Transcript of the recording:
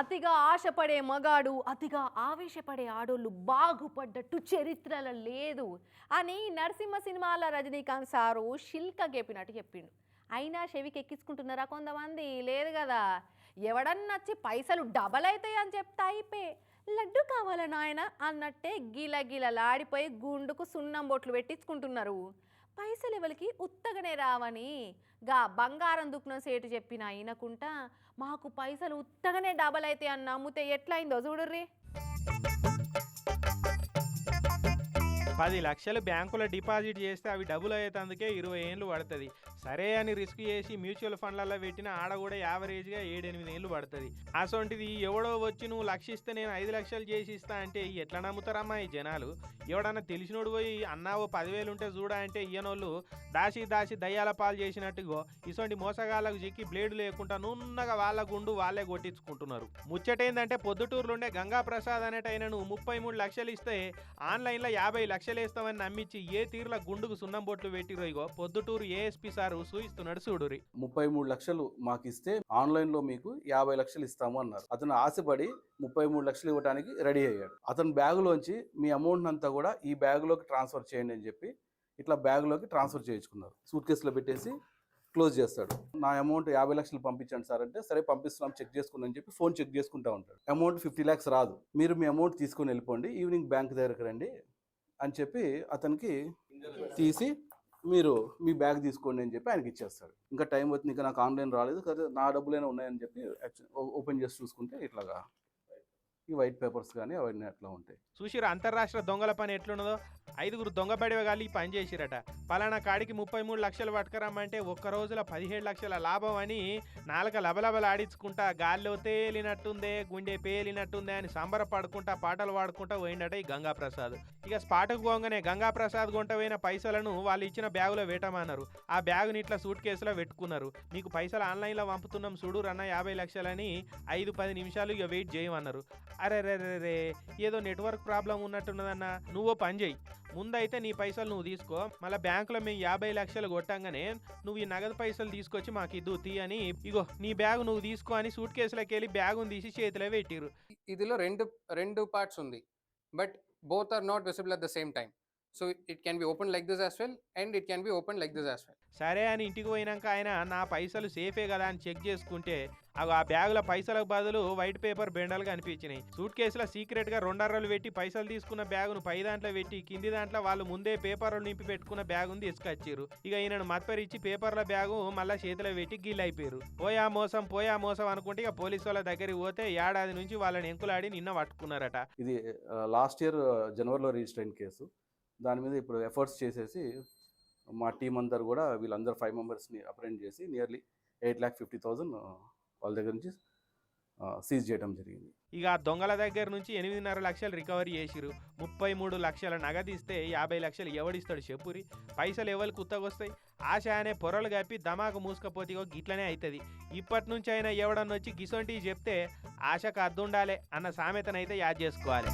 అతిగా ఆశపడే మగాడు అతిగా ఆవేశపడే ఆడోళ్ళు బాగుపడ్డట్టు చరిత్రలో లేదు అని నరసింహ సినిమాల రజనీకాంత్ సారు శిల్క గెప్పినట్టు చెప్పిండు. అయినా చెవికి ఎక్కించుకుంటున్నారా కొంతమంది? లేదు కదా. ఎవడన్నా వచ్చి పైసలు డబల్ అవుతాయి అని చెప్తా అయిపోయి లడ్డు కావాలా నాయన? అన్నట్టే గిలగిలలాడిపోయి గుండుకు సున్నం బొట్లు పెట్టించుకుంటున్నారు. పైసలు ఎవరికి? ఉత్తగనే రావని. గా బంగారం దుఃఖం సేటు చెప్పిన అయినకుంటా మాకు పైసలు ఉత్తగనే డబల్ అయితే అన్న నమ్మితే ఎట్లయిందో చూడుర్రీ. పది లక్షలు బ్యాంకులో డిపాజిట్ చేస్తే అవి డబుల్ అయ్యేందుకే ఇరవై ఏళ్ళు పడుతుంది. సరే అని రిస్క్ చేసి మ్యూచువల్ ఫండ్లలో పెట్టిన ఆడ కూడా యావరేజ్గా ఏడెనిమిది ఏళ్ళు పడుతుంది. అసొంటిది ఎవడో వచ్చి నువ్వు లక్షిస్తే నేను ఐదు లక్షలు చేసి ఇస్తా అంటే ఎట్లా నమ్ముతారమ్మా ఈ జనాలు? ఎవడన్నా తెలిసినోడు పోయి అన్నా ఓ పదివేలు ఉంటే చూడా అంటే ఈయనోళ్ళు దాసి దాసి దయ్యాల పాలు చేసినట్టుగో ఇసొంటి మోసగాళ్ళకు చిక్కి బ్లేడు లేకుండా నున్నగా వాళ్ళ గుండు వాళ్ళే కొట్టించుకుంటున్నారు. ముచ్చటేందంటే పొద్దుటూరులో ఉండే గంగా ప్రసాద్ అనేటైనను ముప్పై మూడు లక్షలు ఇస్తే ఆన్లైన్లో యాభై లక్షలు వేస్తామని నమ్మించి ఏ తీరుల గుండుకు సున్నం బొట్లు పెట్టిరో ఇగో పొద్దుటూరు ఏఎస్పీ సార్ సూయిస్తున్నాడు చూడురి ముప్పై మూడు లక్షలు మాకు ఇస్తే ఆన్లైన్లో మీకు యాభై లక్షలు ఇస్తాము అన్నారు. అతను ఆశపడి ముప్పై మూడు లక్షలు ఇవ్వడానికి రెడీ అయ్యాడు. అతని బ్యాగులోంచి మీ అమౌంట్ అంతా కూడా ఈ బ్యాగులోకి ట్రాన్స్ఫర్ చేయండి అని చెప్పి ఇట్లా బ్యాగులోకి ట్రాన్స్ఫర్ చేయించుకున్నారు. సూట్ కేసులో పెట్టేసి క్లోజ్ చేస్తాడు. నా అమౌంట్ యాభై లక్షలు పంపించండి సార్ అంటే సరే పంపిస్తున్నాం చెక్ చేసుకుని చెప్పి ఫోన్ చెక్ చేసుకుంటా ఉంటాడు. అమౌంట్ ఫిఫ్టీ ల్యాక్స్ రాదు. మీరు మీ అమౌంట్ తీసుకొని వెళ్ళిపోండి ఈవినింగ్ బ్యాంక్ దగ్గరకు రండి అని చెప్పి అతనికి తీసి మీరు మీ బ్యాగ్ తీసుకోండి అని చెప్పి ఆయనకి ఇచ్చేస్తాడు. ఇంకా టైం వచ్చింది ఇంకా నాకు ఆన్లైన్ రాలేదు కదా నా డబ్బులైనా ఉన్నాయని చెప్పి ఓపెన్ చేసి చూసుకుంటే ఇట్లాగా ఈ వైట్ పేపర్స్ కానీ అవన్నీ అట్లా ఉంటాయి. చూసిరా అంతర్రాష్ట్ర దొంగల పని ఎట్లున్నదో ఐదుగురు దొంగ బడివగాలి పని చేసిరట. పలానా కాడికి ముప్పై మూడు లక్షలు పట్టుకురమ్మంటే ఒక్క రోజుల పదిహేడు లక్షల లాభం అని నాలుక లబలబలాడించుకుంటా గాల్లో తేలినట్టుందే గుండె పేలినట్టుందే అని సంబరపడుకుంటా పాటలు పాడుకుంటా పోయిండట ఈ గంగా ప్రసాద్ ఇక స్పాటకు పోగానే గంగా ప్రసాద్ గుంట పోయిన పైసలను వాళ్ళు ఇచ్చిన బ్యాగులో వేటమన్నారు. ఆ బ్యాగుని ఇట్లా సూట్ కేసులో పెట్టుకున్నారు. మీకు పైసలు ఆన్లైన్లో పంపుతున్నాం చూడు రన్న యాభై లక్షలని ఐదు పది నిమిషాలు ఇక వెయిట్ చేయమన్నారు. అరే రే రే ఏదో నెట్వర్క్ ప్రాబ్లం ఉన్నట్టున్నదన్న నువ్వో పని చేయి. ముందైతే నీ పైసలు నువ్వు తీసుకో మళ్ళీ బ్యాంకులో మేము యాభై లక్షలు కొట్టంగానే నువ్వు ఈ నగదు పైసలు తీసుకొచ్చి మాకు ఇద్దు తీ అని ఇగో నీ బ్యాగ్ నువ్వు తీసుకో అని సూట్ కేసులోకి వెళ్ళి బ్యాగును తీసి చేతిలో పెట్టిరు ఇదిలో రెండు రెండు పార్ట్స్ ఉంది but both are not visible at the same time so it can be open like this as well and it can be open like this as well సరే అని ఇంటికి పోయినాక ఆయన నా పైసలు సేఫే కదా అని చెక్ చేసుకుంటే అవి ఆ బ్యాగుల పైసలకు బదులు వైట్ పేపర్ బెండలు కనిపించినాయి. సూట్ కేసులో సీక్రెట్గా రెండర్రలు పెట్టి పైసలు తీసుకున్న బ్యాగును పై దాంట్లో పెట్టి కింది దాంట్లో వాళ్ళు ముందే పేపర్లు నింపి పెట్టుకున్న బ్యాగును తీసుకొచ్చారు ఇక ఈయనను మత్పరిచ్చి పేపర్ల బ్యాగు మళ్ళా చేతిలో పెట్టి గిల్ అయిపోయారు పోయా మోసం పోయా మోసం అనుకుంటే ఇక పోలీసు వాళ్ళ దగ్గరికి పోతే ఏడాది నుంచి వాళ్ళని ఎంకులాడి నిన్న పట్టుకున్నారట. ఇది లాస్ట్ ఇయర్ జనవరిలో రిజిస్టర్ అయిన కేసు. దాని మీద ఇప్పుడు ఎఫర్ట్స్ చేసేసి మా టీం అందరు కూడా వీళ్ళందరూ ఫైవ్ మెంబర్స్ని అప్రెంట్ చేసి nearly eight lakh fifty thousand వాళ్ళ దగ్గర నుంచి uh, సీజ్ చేయడం జరిగింది. ఇక ఆ దొంగల దగ్గర నుంచి ఎనిమిదిన్నర లక్షలు రికవరీ చేసిరు ముప్పై మూడు లక్షల నగదిస్తే యాభై లక్షలు ఎవడిస్తాడు చెప్పురి? పైసలు ఎవరికి ఉత్తగొస్తాయి ఆశ అనే పొరలు కప్పి దమాకు మూసుకపోతేగో గిట్లనే అవుతుంది ఇప్పటి నుంచి అయినా ఎవడన్నొచ్చి గిసొంటివి చెప్తే ఆశకు అద్దుండాలే అన్న సామెతనైతే యాద్ చేసుకోవాలి.